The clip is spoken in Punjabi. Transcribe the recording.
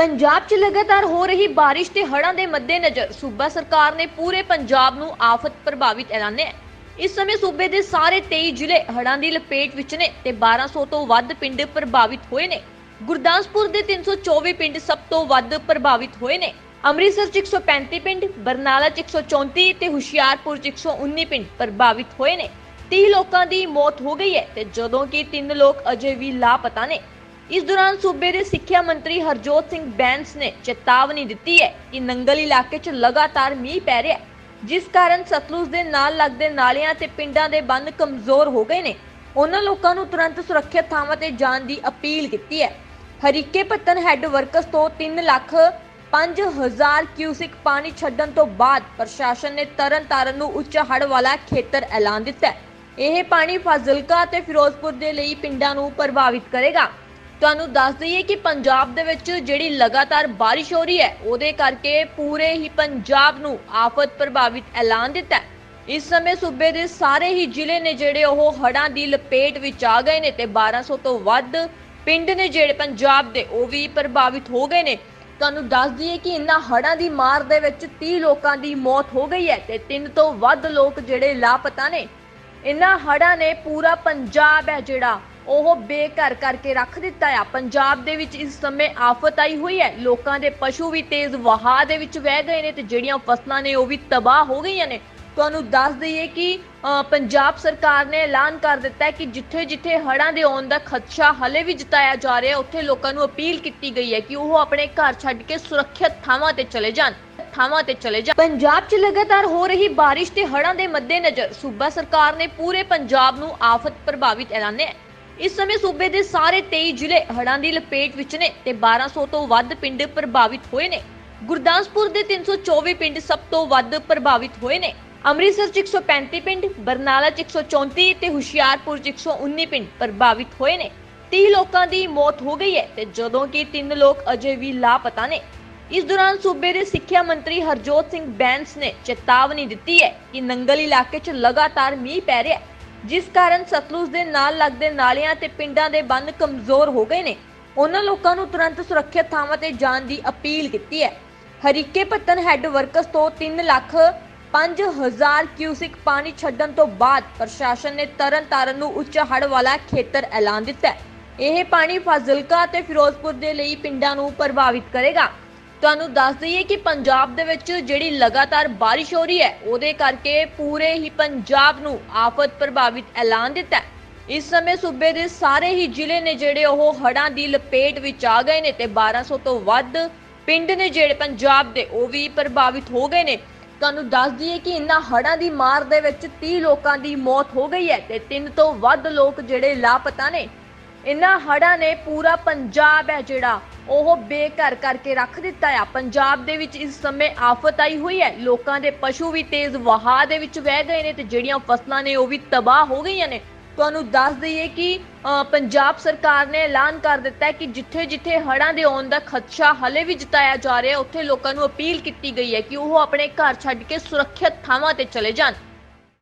ਪੰਜਾਬ 'ਚ ਲਗਾਤਾਰ ਹੋ ਰਹੀ ਬਾਰਿਸ਼ ਤੇ ਹੜ੍ਹਾਂ ਦੇ ਮੱਦੇਨਜ਼ਰ ਸੂਬਾ ਸਰਕਾਰ ਨੇ ਪੂਰੇ ਪੰਜਾਬ ਨੂੰ ਆਫਤ ਪ੍ਰਭਾਵਿਤ ਐਲਾਨਿਆ ਹੈ। ਇਸ ਸਮੇਂ ਸੂਬੇ ਦੇ ਸਾਰੇ 23 ਜ਼ਿਲ੍ਹੇ ਹੜ੍ਹਾਂ ਦੀ ਲਪੇਟ ਵਿੱਚ ਨੇ ਤੇ 1200 ਤੋਂ ਵੱਧ ਪਿੰਡ ਪ੍ਰਭਾਵਿਤ ਹੋਏ ਨੇ। ਗੁਰਦਾਸਪੁਰ ਦੇ 324 ਪਿੰਡ ਸਭ ਤੋਂ ਵੱਧ ਪ੍ਰਭਾਵਿਤ ਹੋਏ ਨੇ। ਅੰਮ੍ਰਿਤਸਰ 'ਚ 135 ਪਿੰਡ, ਬਰਨਾਲਾ 'ਚ 134 ਤੇ ਹੁਸ਼ਿਆਰਪੁਰ 'ਚ 119 ਪਿੰਡ ਪ੍ਰਭਾਵਿਤ ਹੋਏ ਨੇ। 30 ਲੋਕਾਂ ਦੀ ਮੌਤ ਹੋ ਗਈ ਹੈ ਤੇ ਜਦੋਂ ਕਿ 3 ਲੋਕ ਅਜੇ ਵੀ ਲਾਪਤਾ ਨੇ। ਇਸ ਦੌਰਾਨ ਸੂਬੇ ਦੇ ਸਿੱਖਿਆ ਮੰਤਰੀ ਹਰਜੋਤ ਸਿੰਘ ਬੈਂਸ ਨੇ ਚੇਤਾਵਨੀ ਦਿੱਤੀ ਹੈ ਕਿ ਨੰਗਲ ਇਲਾਕੇ 'ਚ ਲਗਾਤਾਰ ਮੀਂਹ ਪੈ ਰਿਹਾ ਹੈ। ਜਿਸ ਕਾਰਨ ਸਤਲੁਜ ਦੇ ਨਾਲ ਲੱਗਦੇ ਨਾਲਿਆਂ ਤੇ ਪਿੰਡਾਂ ਦੇ ਬੰਦ ਕਮਜ਼ੋਰ ਹੋ ਗਏ ਨੇ। ਉਹਨਾਂ ਲੋਕਾਂ ਨੂੰ ਤੁਰੰਤ ਸੁਰੱਖਿਅਤ ਥਾਵਾਂ ਤੇ ਜਾਣ ਦੀ ਅਪੀਲ ਕੀਤੀ ਹੈ। ਹਰੀਕੇ ਪੱਤਨ ਹੈੱਡ ਵਰਕਸ ਤੋਂ 3 ਲੱਖ 5000 ਕਿਊਸਿਕ ਪਾਣੀ ਛੱਡਣ ਤੋਂ ਬਾਅਦ ਪ੍ਰਸ਼ਾਸਨ ਨੇ ਤਰਨ ਤਾਰਨ ਨੂੰ ਉੱਚ ਹੜ ਵਾਲਾ ਖੇਤਰ ਐਲਾਨ ਦਿੱਤਾ ਹੈ। ਇਹ ਪਾਣੀ ਫਾਜ਼ਿਲਕਾ ਤੇ ਫਿਰੋਜ਼ਪੁਰ ਦੇ ਲਈ ਪਿੰਡਾਂ ਨੂੰ ਪ੍ਰਭਾਵਿਤ ਕਰੇਗਾ। ਤੁਹਾਨੂੰ ਦੱਸ ਦਈਏ ਕਿ ਪੰਜਾਬ ਦੇ ਵਿੱਚ ਜਿਹੜੀ ਲਗਾਤਾਰ ਬਾਰਿਸ਼ ਹੋ ਰਹੀ ਹੈ, ਉਹਦੇ ਕਰਕੇ ਪੂਰੇ ਹੀ ਪੰਜਾਬ ਨੂੰ ਆਫਤ ਪ੍ਰਭਾਵਿਤ ਐਲਾਨ ਦਿੱਤਾ ਹੈ। ਇਸ ਸਮੇਂ ਸੂਬੇ ਦੇ ਸਾਰੇ ਹੀ ਜ਼ਿਲ੍ਹੇ ਨੇ ਜਿਹੜੇ ਉਹ ਹੜ੍ਹਾਂ ਦੀ ਲਪੇਟ ਵਿੱਚ ਆ ਗਏ ਨੇ ਤੇ 1200 ਤੋਂ ਵੱਧ ਪਿੰਡ ਨੇ ਜਿਹੜੇ ਪੰਜਾਬ ਦੇ, ਉਹ ਵੀ ਪ੍ਰਭਾਵਿਤ ਹੋ ਗਏ ਨੇ। ਤੁਹਾਨੂੰ ਦੱਸ ਦਈਏ ਕਿ ਇਨ੍ਹਾਂ ਹੜ੍ਹਾਂ ਦੀ ਮਾਰ ਦੇ ਵਿੱਚ 30 ਲੋਕਾਂ ਦੀ ਮੌਤ ਹੋ ਗਈ ਹੈ ਤੇ 3 ਤੋਂ ਵੱਧ ਲੋਕ ਜਿਹੜੇ ਲਾਪਤਾ ਨੇ। ਇਨ੍ਹਾਂ ਹੜ੍ਹਾਂ ਨੇ ਪੂਰਾ ਪੰਜਾਬ ਹੈ ਜਿਹੜਾ ਉਹ ਬੇਘਰ ਕਰਕੇ ਰੱਖ ਦਿੱਤਾ ਆ। ਪੰਜਾਬ ਦੇ ਵਿੱਚ ਇਸ ਸਮੇਂ ਆਫਤ ਆਈ ਹੋਈ ਹੈ। ਲੋਕਾਂ ਦੇ ਪਸ਼ੂ ਵੀ ਤੇਜ਼ ਵਹਾਅ ਦੇ ਵਿੱਚ ਵਹਿ ਗਏ ਨੇ ਤੇ ਜਿਹੜੀਆਂ ਫਸਲਾਂ ਨੇ ਉਹ ਵੀ ਤਬਾਹ ਹੋ ਗਈਆਂ ਨੇ। ਤੁਹਾਨੂੰ ਦੱਸ ਦਈਏ ਕਿ ਪੰਜਾਬ ਸਰਕਾਰ ਨੇ ਐਲਾਨ ਕਰ ਦਿੱਤਾ ਹੈ ਕਿ ਜਿੱਥੇ-ਜਿੱਥੇ ਹੜ੍ਹਾਂ ਦੇ ਆਉਣ ਦਾ ਖਦਸ਼ਾ ਹਲੇ ਵੀ ਜਤਾਇਆ ਜਾ ਰਿਹਾ, ਉੱਥੇ ਲੋਕਾਂ ਨੂੰ ਅਪੀਲ ਕੀਤੀ ਗਈ ਹੈ ਕਿ ਉਹ ਆਪਣੇ ਘਰ ਛੱਡ ਕੇ ਸੁਰੱਖਿਅਤ ਥਾਵਾਂ ਤੇ ਚਲੇ ਜਾਣ। ਥਾਵਾਂ ਤੇ ਚਲੇ ਜਾਣ। ਪੰਜਾਬ 'ਚ ਲਗਾਤਾਰ ਹੋ ਰਹੀ ਬਾਰਿਸ਼ ਤੇ ਹੜ੍ਹਾਂ ਦੇ ਮੱਦੇਨਜ਼ਰ, ਸੂਬਾ ਸਰਕਾਰ ਨੇ ਪੂਰੇ ਪੰਜਾਬ ਨੂੰ ਆਫਤ ਪ੍ਰਭਾਵਿਤ ਐਲਾਨਿਆ ਇਸ ਸਮੇਂ ਸੂਬੇ ਦੇ ਸਾਰੇ 23 ਜ਼ਿਲ੍ਹੇ ਹੜ੍ਹਾਂ ਦੀ ਲਪੇਟ ਵਿੱਚ ਨੇ ਤੇ 1200 ਤੋਂ ਵੱਧ ਪਿੰਡ ਪ੍ਰਭਾਵਿਤ ਹੋਏ ਨੇ। ਗੁਰਦਾਸਪੁਰ ਦੇ 324 ਪਿੰਡ ਸਭ ਤੋਂ ਵੱਧ ਪ੍ਰਭਾਵਿਤ ਹੋਏ ਨੇ। ਅੰਮ੍ਰਿਤਸਰ 'ਚ 135 ਪਿੰਡ, ਬਰਨਾਲਾ 'ਚ 134 ਤੇ ਹੁਸ਼ਿਆਰਪੁਰ 'ਚ 119 ਪਿੰਡ ਪ੍ਰਭਾਵਿਤ ਹੋਏ ਨੇ। 30 ਲੋਕਾਂ ਦੀ ਮੌਤ ਹੋ ਗਈ ਹੈ ਤੇ ਜਦੋਂ ਕਿ 3 ਲੋਕ ਅਜੇ ਵੀ ਲਾਪਤਾ ਨੇ। ਇਸ ਦੌਰਾਨ ਸੂਬੇ ਦੇ ਸਿੱਖਿਆ ਮੰਤਰੀ ਹਰਜੋਤ ਸਿੰਘ ਬੈਂਸ ਨੇ ਚੇਤਾਵਨੀ ਦਿੱਤੀ ਹੈ ਕਿ ਨੰਗਲ ਇਲਾਕੇ 'ਚ ਲਗਾਤਾਰ ਮੀਂਹ ਪੈ ਰਿਹਾ ਹੈ। ਜਿਸ ਕਾਰਨ ਸਤਲੁਜ ਦੇ ਨਾਲ ਲੱਗਦੇ ਨਾਲਿਆਂ ਤੇ ਪਿੰਡਾਂ ਦੇ ਬੰਨ ਕਮਜ਼ੋਰ ਹੋ ਗਏ ਨੇ। ਉਹਨਾਂ ਲੋਕਾਂ ਨੂੰ ਤੁਰੰਤ ਸੁਰੱਖਿਅਤ ਥਾਵਾਂ ਤੇ ਜਾਣ ਦੀ ਅਪੀਲ ਕੀਤੀ ਹੈ। ਹਰੀਕੇ ਪੱਤਨ ਹੈੱਡ ਵਰਕਸ ਤੋਂ 3 ਲੱਖ 5000 ਕਿਊਸਿਕ ਪਾਣੀ ਛੱਡਣ ਤੋਂ ਬਾਅਦ ਪ੍ਰਸ਼ਾਸਨ ਨੇ ਤਰਨ ਤਾਰਨ ਨੂੰ ਉੱਚ ਹੜ ਵਾਲਾ ਖੇਤਰ ਐਲਾਨ ਦਿੱਤਾ ਹੈ। ਇਹ ਪਾਣੀ ਫਾਜ਼ਿਲਕਾ ਤੇ ਫਿਰੋਜ਼ਪੁਰ ਦੇ ਲਈ ਪਿੰਡਾਂ ਨੂੰ ਪ੍ਰਭਾਵਿਤ ਕਰੇਗਾ। ਤੁਹਾਨੂੰ ਦੱਸ ਦਈਏ ਕਿ ਪੰਜਾਬ ਦੇ ਵਿੱਚ ਜਿਹੜੀ ਲਗਾਤਾਰ ਬਾਰਿਸ਼ ਹੋ ਰਹੀ ਹੈ, ਉਹਦੇ ਕਰਕੇ ਪੂਰੇ ਹੀ ਪੰਜਾਬ ਨੂੰ ਆਫਤ ਪ੍ਰਭਾਵਿਤ ਐਲਾਨ ਦਿੱਤਾ ਹੈ। ਇਸ ਸਮੇਂ ਸੂਬੇ ਦੇ ਸਾਰੇ ਹੀ ਜ਼ਿਲ੍ਹੇ ਨੇ ਜਿਹੜੇ ਉਹ ਹੜ੍ਹਾਂ ਦੀ ਲਪੇਟ ਵਿੱਚ ਆ ਗਏ ਨੇ ਤੇ 1200 ਤੋਂ ਵੱਧ ਪਿੰਡ ਨੇ ਜਿਹੜੇ ਪੰਜਾਬ ਦੇ, ਉਹ ਵੀ ਪ੍ਰਭਾਵਿਤ ਹੋ ਗਏ ਨੇ। ਤੁਹਾਨੂੰ ਦੱਸ ਦਈਏ ਕਿ ਇਨ੍ਹਾਂ ਹੜ੍ਹਾਂ ਦੀ ਮਾਰ ਦੇ ਵਿੱਚ 30 ਲੋਕਾਂ ਦੀ ਮੌਤ ਹੋ ਗਈ ਹੈ ਤੇ 3 ਤੋਂ ਵੱਧ ਲੋਕ ਜਿਹੜੇ ਲਾਪਤਾ ਨੇ। ਇਨ੍ਹਾਂ ਹੜ੍ਹਾਂ ਨੇ ਪੂਰਾ ਪੰਜਾਬ ਹੈ ਜਿਹੜਾ, ਉਹ ਬੇਘਰ ਕਰਕੇ ਰੱਖ ਦਿੱਤਾ ਆ। ਪੰਜਾਬ ਦੇ ਵਿੱਚ ਇਸ ਸਮੇਂ ਆਫਤ ਆਈ ਹੋਈ ਹੈ। ਲੋਕਾਂ ਦੇ ਪਸ਼ੂ ਵੀ ਤੇਜ਼ ਵਹਾਅ ਦੇ ਵਿੱਚ ਵਹਿ ਗਏ ਨੇ ਤੇ ਜਿਹੜੀਆਂ ਫਸਲਾਂ ਨੇ ਉਹ ਵੀ ਤਬਾਹ ਹੋ ਗਈਆਂ ਨੇ। ਤੁਹਾਨੂੰ ਦੱਸ ਦਈਏ ਕਿ ਪੰਜਾਬ ਸਰਕਾਰ ਨੇ ਐਲਾਨ ਕਰ ਦਿੱਤਾ ਹੈ ਕਿ ਜਿੱਥੇ-ਜਿੱਥੇ ਹੜ੍ਹਾਂ ਦੇ ਆਉਣ ਦਾ ਖਦਸ਼ਾ ਹਲੇ ਵੀ ਜਤਾਇਆ ਜਾ ਰਿਹਾ, ਉੱਥੇ ਲੋਕਾਂ ਨੂੰ ਅਪੀਲ ਕੀਤੀ ਗਈ ਹੈ ਕਿ ਉਹ ਆਪਣੇ ਘਰ ਛੱਡ ਕੇ ਸੁਰੱਖਿਅਤ ਥਾਵਾਂ ਤੇ ਚਲੇ ਜਾਣ।